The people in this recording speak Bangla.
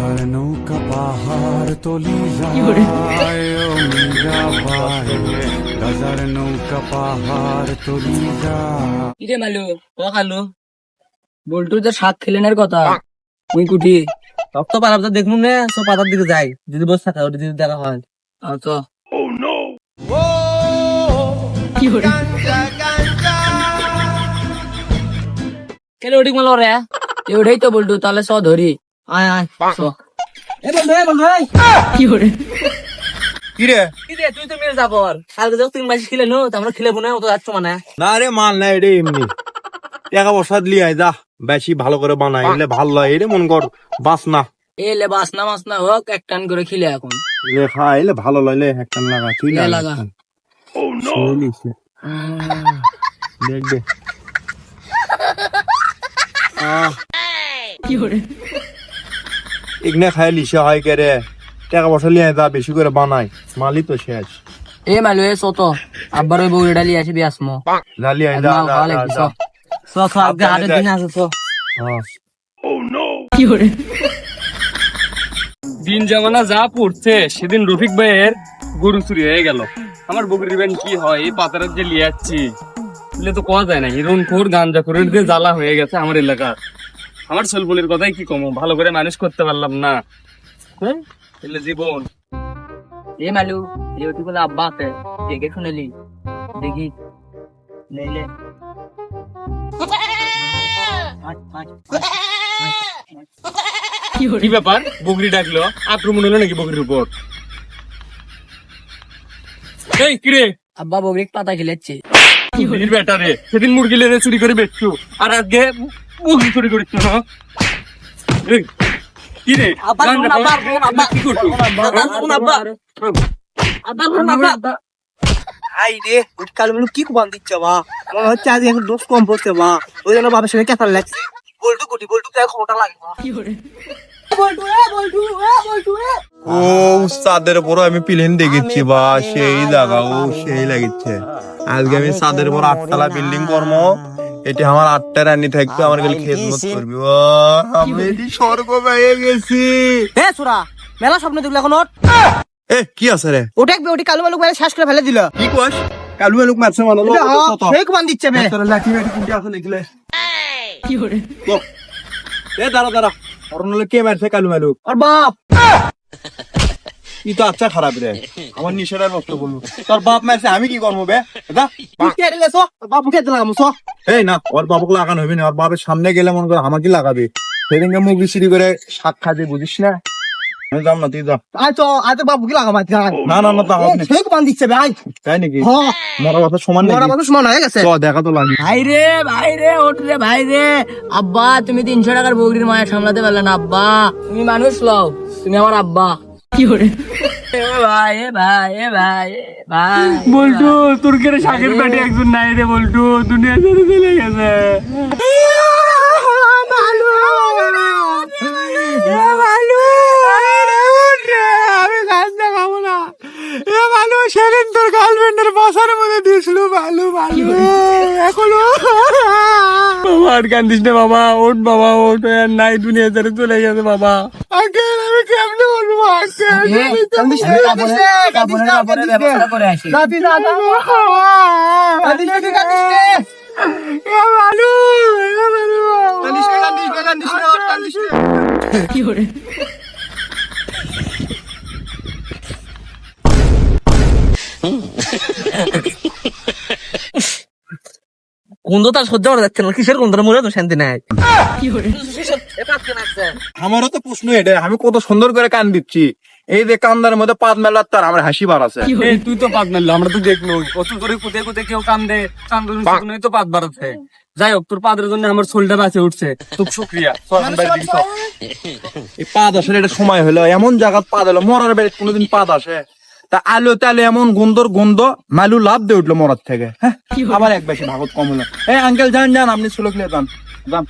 গাজার নৌকা পাহাড় তলি গাজার নৌকা পাহাড় তলি কিরে মালু? ও খালু বল্টু যে শাক খেলেনের কথা মুই কুটি রক্ত পারাব দেখুন না সব পাতার দিকে যাই যদি বসে থাকে ওটা যদি দেখা হয়। আচ্ছা কেন ওটি মালো রে? ওটাই তো বল্টু তাহলে স ধরি। আয় আয়। এ বন্ধু এ বন্ধু কি করে কি রে কি রে তুই তো মেরে যাবর। কালকে যখন তিন মাস খেলে নো তো আমরা খেলে বোনা অত যাচ্ছ মানে। না রে মাল না এটা এমনি। টাকা পয়সা আয় যা। বেশি ভালো করে বানাই এলে ভালো হয় এটা মন কর বাস না এ লে বাস না মাস না হোক এক টান করে খিলে এখন। এলে খা এলে ভালো লইলে একটা লাগা তুই লে লাগা। লাগা। শুনিস দেখ দে। আহ কি করে ইগনে খাই লিসে হয় কে রে টাকা পয়সা লিয়ে যা বেশি করে বানাই মালি তো শেষ এ মালু এ সত আব্বার ওই ভালো লাগবে যা। চ চ দিন আছে। চ হ্যাঁ। কি করে দিন জামানা যা পড়ছে সেদিন রফিক ভাইয়ের গরু চুরি হয়ে গেল। আমার বকরি বেন কি হয় এই পাতারের যে লিয়ে যাচ্ছি এলে তো কোয়া যায় না। হিরোন খোর গাঞ্জা খোরের যে জ্বালা হয়ে গেছে আমার এলাকার। আমার সোলবলির কথাই কি কমো? ভালো করে মানুষ করতে পারলাম না। হ্যাঁ? জীবন। এ মালু আব্বা আছে দেখে শুনেলি? দেখি। নেইলে কি ব্যাপার? বকরি ডাকলো। আক্রমণ হলো নাকি বকরির উপর? এই কিরে? আব্বা বগরিক পাতা খেলেছে। বীর বেটা রে সেদিন মুরগি লেনে চুরি করে বেচছু। আর আজকে মুরগি চুরি না কি রে? আব্বা, কি করছ? আব্বা, আব্বা। আই রে কি কুবান দিচ্ছে বা মনে হচ্ছে আজ এখন দোষ কম পড়ছে বা ওই জন্য বাবার সঙ্গে কেতার লাগছে। বল্টু কোটি বল্টু তাই ক্ষমতা লাগে বা। কি করে বল্টু এ বল্টু এ বল্টু এ। ও উস্তাদের উপর আমি প্লেন দেখেছি বা সেই জায়গা ও সেই লাগিচ্ছে। আজকে আমি সাদের উপর আটতলা বিল্ডিং কর্ম এটি আমার আটটা রানী থাকবে আমার গেলে খেদমত করবি। ও আমি এটি স্বর্গ পেয়ে গেছি। এ সুরা মেলা স্বপ্ন দেখলে এখন এ কি আছে রে? ওটা একবে ওটি কালো মেলু মেরে শেষ করে ফেলে দিল। কি কস কালু এলুক মারছে মানে সেই দিচ্ছে বে। তোর লাঠি মাটি আছে কি করে? এ দাঁড়া দাঁড়া। ওর নাহলে কে মারছে কালু মেলুক আর বাপ! কি তো আচ্ছা খারাপ রে। আমার তোর বাপ মারছে আমি কি করব বে? বাপু দিলাম সো এই না ওর বাবাকে লাগানো হবে না। ওর বাপের সামনে গেলে মনে করে আমাকে লাগাবে। সেদিনকে মুখ সিঁড়ি করে শাক খাতে বুঝিস না? আমি যাম না তুই যা। আয় তো আয় তো বাপু কি লাগাম আজ না না না তা হবে না। সেই দিচ্ছে বে আয়। তাই নাকি? হ। মরা কথা সমান মরা নাকি মানুষ হয়ে গেছে। চ দেখা তো লাগি ভাই রে ভাই রে ওঠ রে ভাই রে। আব্বা তুমি তিনশো টাকার বগরির মায়া সামলাতে পারলে না আব্বা। তুমি মানুষ লও। তুমি আমার আব্বা। কি করে এ ভাই এ ভাই এ ভাই ভাই। বল্টু তোর কেন শাকের পেটে একজন নাই রে বল্টু। দুনিয়া ছেড়ে চলে গেছে আমি গাছটা খাব না এ ভালো সেদিন তোর গার্লফ্রেন্ডের বাসার মধ্যে দিয়েছিল ভালো ভালো এখনও বাবা আর কান্দিস না বাবা ওঠ বাবা ওঠ আর নাই দুনিয়া ছেড়ে চলে গেছে বাবা আঙ্কেল আমি কেমনে বলব আঙ্কেল কান্দিস গন্ধ তার সহ্য করা যাচ্ছে না। কিসের গন্ধ? মরে তো শান্তি নাই। আমারও তো প্রশ্ন এটা আমি কত সুন্দর করে কান দিচ্ছি। এই যে কান্দার মধ্যে পাত মেলার তার আমার হাসি বার আছে। তুই তো পাত মারলো আমরা তো দেখল কত করে কুদে কুদে কেউ কান্দে কান্দন শুনে তো পাত বাড়াচ্ছে যাই হোক তোর পাদের জন্য আমার শোলটা বাঁচে উঠছে। খুব শুক্রিয়া এই পাত আসলে এটা সময় হলো এমন জায়গা পাত হলো মরার বেড়ে কোনোদিন পাত আসে। তা আলো তালে এমন গন্ধর গন্ধ মালু লাভ দিয়ে উঠল মরার থেকে। হ্যাঁ? আবার এক বেশি ভাগত কম হলো। এই আঙ্কেল যান যান আপনি ছিল যান। যান।